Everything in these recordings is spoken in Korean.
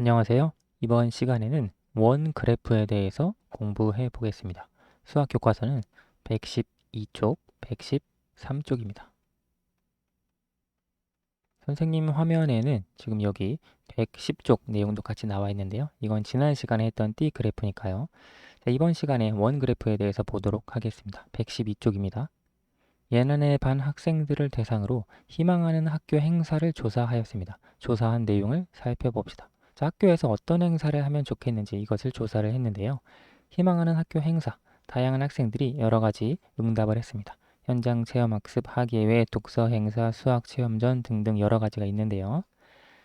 안녕하세요. 이번 시간에는 원 그래프에 대해서 공부해 보겠습니다. 수학 교과서는 112쪽, 113쪽입니다. 선생님 화면에는 지금 여기 110쪽 내용도 같이 나와 있는데요. 이건 지난 시간에 했던 띠 그래프니까요. 자, 이번 시간에 원 그래프에 대해서 보도록 하겠습니다. 112쪽입니다. 예난해 반 학생들을 대상으로 희망하는 학교 행사를 조사하였습니다. 조사한 내용을 살펴봅시다. 자, 학교에서 어떤 행사를 하면 좋겠는지 이것을 조사를 했는데요. 희망하는 학교 행사, 다양한 학생들이 여러 가지 응답을 했습니다. 현장 체험 학습, 학예회, 독서 행사, 수학 체험전 등등 여러 가지가 있는데요.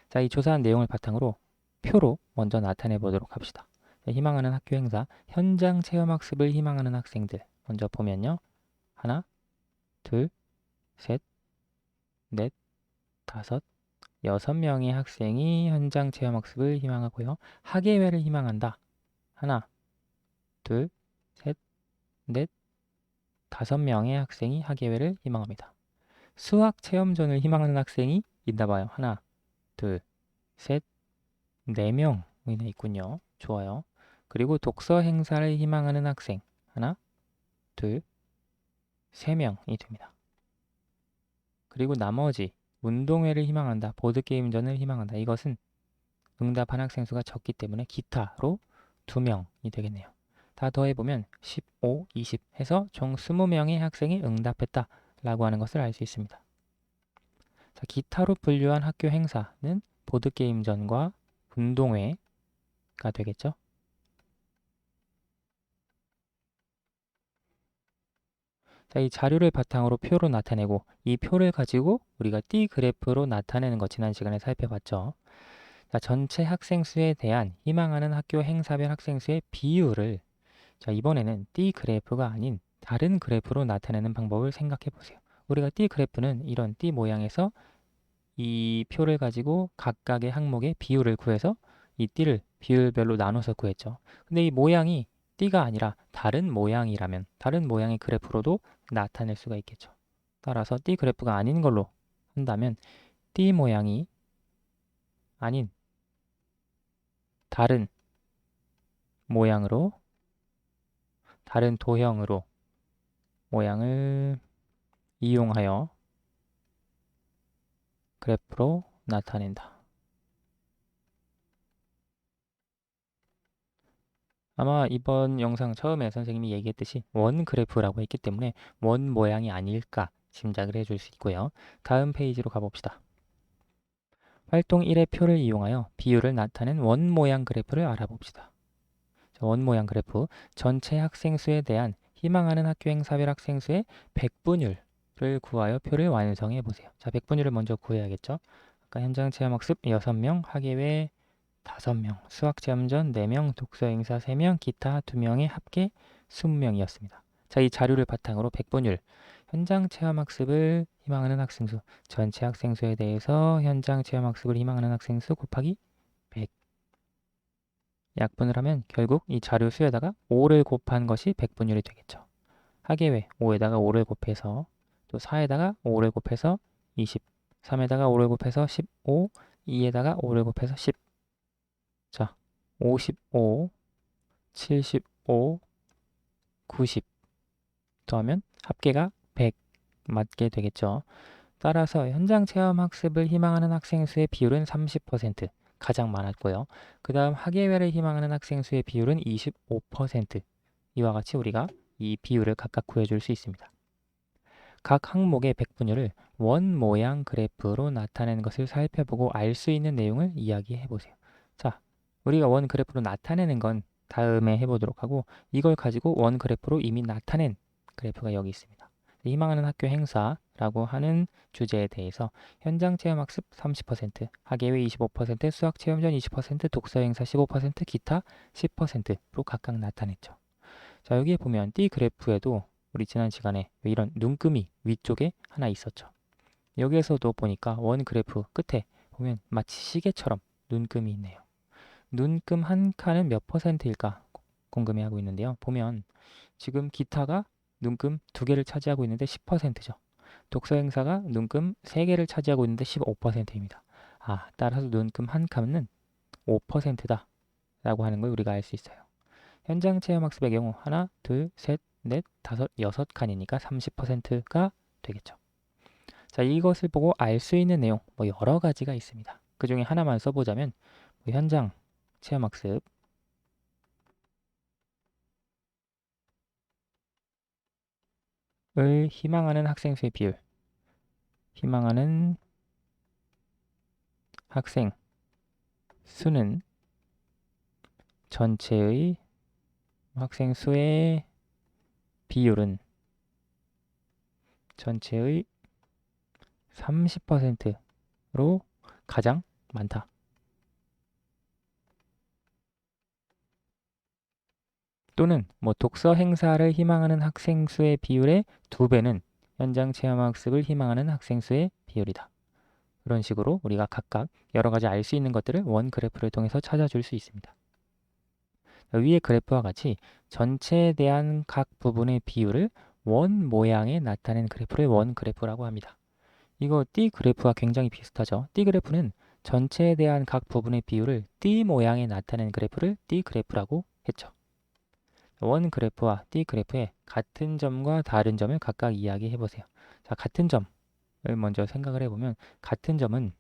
자, 이 조사한 내용을 바탕으로 표로 먼저 나타내 보도록 합시다. 자, 희망하는 학교 행사, 현장 체험 학습을 희망하는 학생들. 먼저 보면요. 하나, 둘, 셋, 넷, 다섯, 여섯 명의 학생이 현장 체험 학습을 희망하고요. 학예회를 희망한다. 하나, 둘, 셋, 넷, 다섯 명의 학생이 학예회를 희망합니다. 수학 체험전을 희망하는 학생이 있나 봐요. 하나, 둘, 셋, 네 명이나 있군요. 좋아요. 그리고 독서 행사를 희망하는 학생 하나, 둘, 세 명이 됩니다. 그리고 나머지 운동회를 희망한다. 보드게임전을 희망한다. 이것은 응답한 학생 수가 적기 때문에 기타로 2명이 되겠네요. 다 더해보면 15, 20 해서 총 20명의 학생이 응답했다 라고 하는 것을 알 수 있습니다. 자, 기타로 분류한 학교 행사는 보드게임전과 운동회가 되겠죠. 자, 이 자료를 바탕으로 표로 나타내고 이 표를 가지고 우리가 띠 그래프로 나타내는 것 지난 시간에 살펴봤죠. 자, 전체 학생 수에 대한 희망하는 학교 행사별 학생 수의 비율을 자, 이번에는 띠 그래프가 아닌 다른 그래프로 나타내는 방법을 생각해 보세요. 우리가 띠 그래프는 이런 띠 모양에서 이 표를 가지고 각각의 항목의 비율을 구해서 이 띠를 비율별로 나눠서 구했죠. 근데 이 모양이 띠가 아니라 다른 모양이라면 다른 모양의 그래프로도 나타낼 수가 있겠죠. 따라서 띠 그래프가 아닌 걸로 한다면 띠 모양이 아닌 다른 모양으로 다른 도형으로 모양을 이용하여 그래프로 나타낸다. 아마 이번 영상 처음에 선생님이 얘기했듯이 원 그래프라고 했기 때문에 원 모양이 아닐까 짐작을 해줄 수 있고요. 다음 페이지로 가봅시다. 활동 1의 표를 이용하여 비율을 나타낸 원 모양 그래프를 알아봅시다. 원 모양 그래프 전체 학생 수에 대한 희망하는 학교 행 사별 학생 수의 백분율을 구하여 표를 완성해 보세요. 자, 백분율을 먼저 구해야겠죠. 아까 현장 체험 학습 6명, 학예회 5명, 수학체험전 4명, 독서 행사 3명, 기타 2명의 합계 20명이었습니다. 자, 이 자료를 바탕으로 백분율, 현장 체험 학습을 희망하는 학생 수, 전체 학생 수에 대해서 현장 체험 학습을 희망하는 학생 수 곱하기 100. 약분을 하면 결국 이 자료 수에다가 5를 곱한 것이 백분율이 되겠죠. 하계회 5에다가 5를 곱해서 또 4에다가 5를 곱해서 20, 3에다가 5를 곱해서 15, 2에다가 5를 곱해서 10. 자, 55, 75, 90 더하면 합계가 100 맞게 되겠죠. 따라서 현장 체험 학습을 희망하는 학생 수의 비율은 30% 가장 많았고요. 그 다음 학예회를 희망하는 학생 수의 비율은 25% 이와 같이 우리가 이 비율을 각각 구해줄 수 있습니다. 각 항목의 백분율을 원 모양 그래프로 나타낸 것을 살펴보고 알 수 있는 내용을 이야기해 보세요. 자, 우리가 원 그래프로 나타내는 건 다음에 해보도록 하고 이걸 가지고 원 그래프로 이미 나타낸 그래프가 여기 있습니다. 희망하는 학교 행사라고 하는 주제에 대해서 현장 체험 학습 30%, 학예회 25%, 수학 체험전 20%, 독서 행사 15%, 기타 10%로 각각 나타냈죠. 자, 여기에 보면 띠 그래프에도 우리 지난 시간에 이런 눈금이 위쪽에 하나 있었죠. 여기에서도 보니까 원 그래프 끝에 보면 마치 시계처럼 눈금이 있네요. 눈금 한 칸은 몇 퍼센트일까 궁금해하고 있는데요. 보면 지금 기타가 눈금 두 개를 차지하고 있는데 10%죠. 독서 행사가 눈금 세 개를 차지하고 있는데 15%입니다. 아, 따라서 눈금 한 칸은 5%다 라고 하는 걸 우리가 알 수 있어요. 현장 체험 학습의 경우 하나, 둘, 셋, 넷, 다섯, 여섯 칸이니까 30%가 되겠죠. 자, 이것을 보고 알 수 있는 내용 뭐 여러 가지가 있습니다. 그 중에 하나만 써보자면 뭐 현장 체험학습 을 희망하는 학생 수의 비율 희망하는 학생 수는 전체의 학생 수의 비율은 전체의 30%로 가장 많다. 또는 뭐 독서 행사를 희망하는 학생 수의 비율의 두 배는 현장 체험 학습을 희망하는 학생 수의 비율이다. 그런 식으로 우리가 각각 여러 가지 알 수 있는 것들을 원 그래프를 통해서 찾아줄 수 있습니다. 위의 그래프와 같이 전체에 대한 각 부분의 비율을 원 모양에 나타낸 그래프를 원 그래프라고 합니다. 이거 띠 그래프와 굉장히 비슷하죠. 띠 그래프는 전체에 대한 각 부분의 비율을 띠 모양에 나타낸 그래프를 띠 그래프라고 했죠. 원 그래프와 띠 그래프의 같은 점과 다른 점을 각각 이야기해 보세요. 자, 같은 점을 먼저 생각을 해보면 같은 점은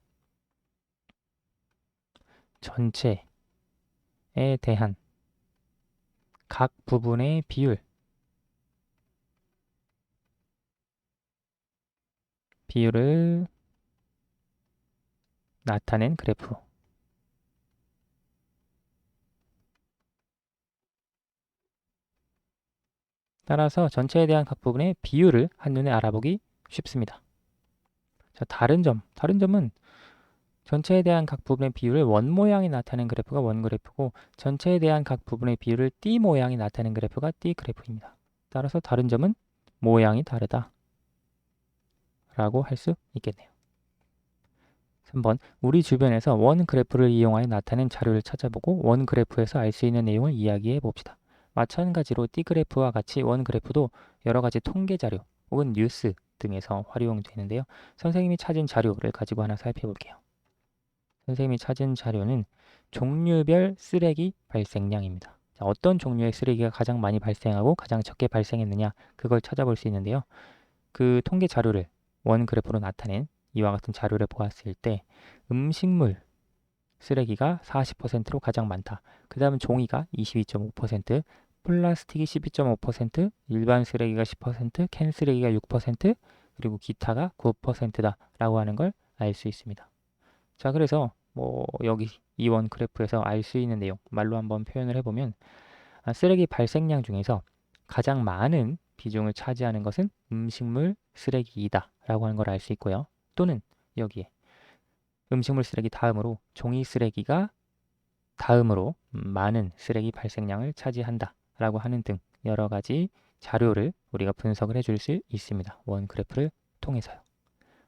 전체에 대한 각 부분의 비율 비율을 나타낸 그래프 따라서 전체에 대한 각 부분의 비율을 한눈에 알아보기 쉽습니다. 자, 다른 점, 다른 점은 전체에 대한 각 부분의 비율을 원 모양이 나타낸 그래프가 원 그래프고 전체에 대한 각 부분의 비율을 띠 모양이 나타낸 그래프가 띠 그래프입니다. 따라서 다른 점은 모양이 다르다 라고 할 수 있겠네요. 3번 우리 주변에서 원 그래프를 이용하여 나타낸 자료를 찾아보고 원 그래프에서 알 수 있는 내용을 이야기해 봅시다. 마찬가지로 띠 그래프와 같이 원 그래프도 여러 가지 통계 자료 혹은 뉴스 등에서 활용되는데요. 선생님이 찾은 자료를 가지고 하나 살펴볼게요. 선생님이 찾은 자료는 종류별 쓰레기 발생량입니다. 자, 어떤 종류의 쓰레기가 가장 많이 발생하고 가장 적게 발생했느냐 그걸 찾아볼 수 있는데요. 그 통계 자료를 원 그래프로 나타낸 이와 같은 자료를 보았을 때 음식물 쓰레기가 40%로 가장 많다. 그 다음 종이가 22.5%, 플라스틱이 12.5%, 일반 쓰레기가 10%, 캔 쓰레기가 6%, 그리고 기타가 9%다 라고 하는 걸 알 수 있습니다. 자, 그래서 뭐 여기 이원 그래프에서 알 수 있는 내용 말로 한번 표현을 해보면 아, 쓰레기 발생량 중에서 가장 많은 비중을 차지하는 것은 음식물 쓰레기이다 라고 하는 걸 알 수 있고요. 또는 여기에 음식물 쓰레기 다음으로 종이 쓰레기가 다음으로 많은 쓰레기 발생량을 차지한다 라고 하는 등 여러 가지 자료를 우리가 분석을 해줄 수 있습니다. 원 그래프를 통해서요.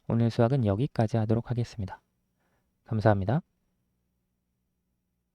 오늘 수학은 여기까지 하도록 하겠습니다. 감사합니다.